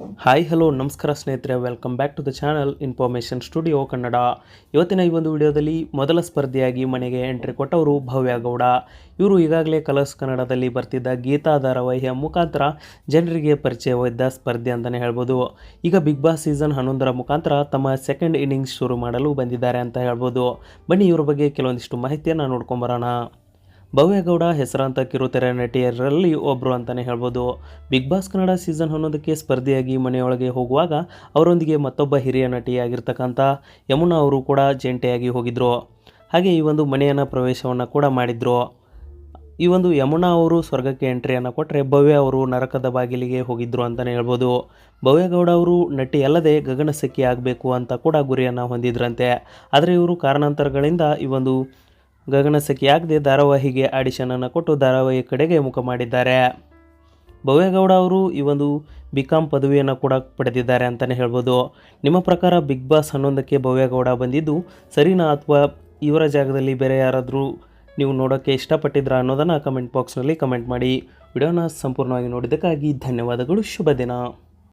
Hi hello ನಮಸ್ಕಾರ ಸ್ನೇಹಿತರೆ welcome back to the channel information studio Kannada ಇವತ್ತಿನ ಈ ಒಂದು ವಿಡಿಯೋದಲ್ಲಿ ಮೊದಲ ಸ್ಪರ್ಧೆಯಾಗಿ ಮನೆಗೆ ಎಂಟ್ರಿ ಕೊಟ್ಟವರು ಭವ್ಯ ಗೌಡ. ಇವರು ಈಗಾಗಲೇ ಕಲರ್ಸ್ ಕನ್ನಡದಲ್ಲಿ ಬರ್ತಿದ್ದ ಗೀತಾ ಧಾರಾವಾಹಿಯ ಮುಖಾಂತರ ಜನರಿಗೆ ಪರಿಚಯವಿದ್ದ ಸ್ಪರ್ಧೆ ಅಂತಲೇ ಹೇಳ್ಬೋದು. ಈಗ ಬಿಗ್ ಬಾಸ್ ಸೀಸನ್ ಹನ್ನೊಂದರ ಮುಖಾಂತರ ತಮ್ಮ ಸೆಕೆಂಡ್ ಇನ್ನಿಂಗ್ಸ್ ಶುರು ಮಾಡಲು ಬಂದಿದ್ದಾರೆ ಅಂತ ಹೇಳ್ಬೋದು. ಬನ್ನಿ ಇವರ ಬಗ್ಗೆ ಕೆಲವೊಂದಿಷ್ಟು ಮಾಹಿತಿಯನ್ನು ನೋಡ್ಕೊಂಬರೋಣ ಭವ್ಯಗೌಡ ಹೆಸರಾಂತ ಕಿರುತೆರೆ ನಟಿಯರಲ್ಲಿ ಒಬ್ಬರು ಅಂತಲೇ ಹೇಳ್ಬೋದು. ಬಿಗ್ ಬಾಸ್ ಕನ್ನಡ ಸೀಸನ್ ಹನ್ನೊಂದಕ್ಕೆ ಸ್ಪರ್ಧೆಯಾಗಿ ಮನೆಯೊಳಗೆ ಹೋಗುವಾಗ ಅವರೊಂದಿಗೆ ಮತ್ತೊಬ್ಬ ಹಿರಿಯ ನಟಿಯಾಗಿರ್ತಕ್ಕಂಥ ಯಮುನಾ ಅವರು ಕೂಡ ಜಂಟಿಯಾಗಿ ಹೋಗಿದ್ದರು ಹಾಗೆ ಈ ಒಂದು ಮನೆಯನ್ನು ಪ್ರವೇಶವನ್ನು ಕೂಡ ಮಾಡಿದರು. ಈ ಒಂದು ಯಮುನಾ ಅವರು ಸ್ವರ್ಗಕ್ಕೆ ಎಂಟ್ರಿಯನ್ನು ಕೊಟ್ಟರೆ ಭವ್ಯ ಅವರು ನರಕದ ಬಾಗಿಲಿಗೆ ಹೋಗಿದ್ದರು ಅಂತಲೇ ಹೇಳ್ಬೋದು. ಭವ್ಯಗೌಡ ಅವರು ನಟಿ ಅಲ್ಲದೆ ಗಗನಸಖಿ ಆಗಬೇಕು ಅಂತ ಕೂಡ ಗುರಿಯನ್ನು ಹೊಂದಿದ್ರಂತೆ. ಆದರೆ ಇವರು ಕಾರಣಾಂತರಗಳಿಂದ ಈ ಒಂದು ಗಗನಸಖಿ ಆಗದೆ ಧಾರಾವಾಹಿಗೆ ಆಡಿಷನನ್ನು ಕೊಟ್ಟು ಧಾರಾವಾಹಿ ಕಡೆಗೆ ಮುಖ ಮಾಡಿದ್ದಾರೆ. ಭವ್ಯಗೌಡ ಅವರು ಈ ಒಂದು ಬಿ ಕಾಮ್ ಪದವಿಯನ್ನು ಕೂಡ ಪಡೆದಿದ್ದಾರೆ ಅಂತಲೇ ಹೇಳ್ಬೋದು. ನಿಮ್ಮ ಪ್ರಕಾರ ಬಿಗ್ ಬಾಸ್ ಹನ್ನೊಂದಕ್ಕೆ ಭವ್ಯಗೌಡ ಬಂದಿದ್ದು ಸರಿನಾ ಅಥವಾ ಇವರ ಜಾಗದಲ್ಲಿ ಬೇರೆ ಯಾರಾದರೂ ನೀವು ನೋಡೋಕ್ಕೆ ಇಷ್ಟಪಟ್ಟಿದ್ರಾ ಅನ್ನೋದನ್ನು ಕಮೆಂಟ್ ಬಾಕ್ಸ್ನಲ್ಲಿ ಕಮೆಂಟ್ ಮಾಡಿ. ವಿಡಿಯೋನ ಸಂಪೂರ್ಣವಾಗಿ ನೋಡಿದ್ದಕ್ಕಾಗಿ ಧನ್ಯವಾದಗಳು. ಶುಭ ದಿನ.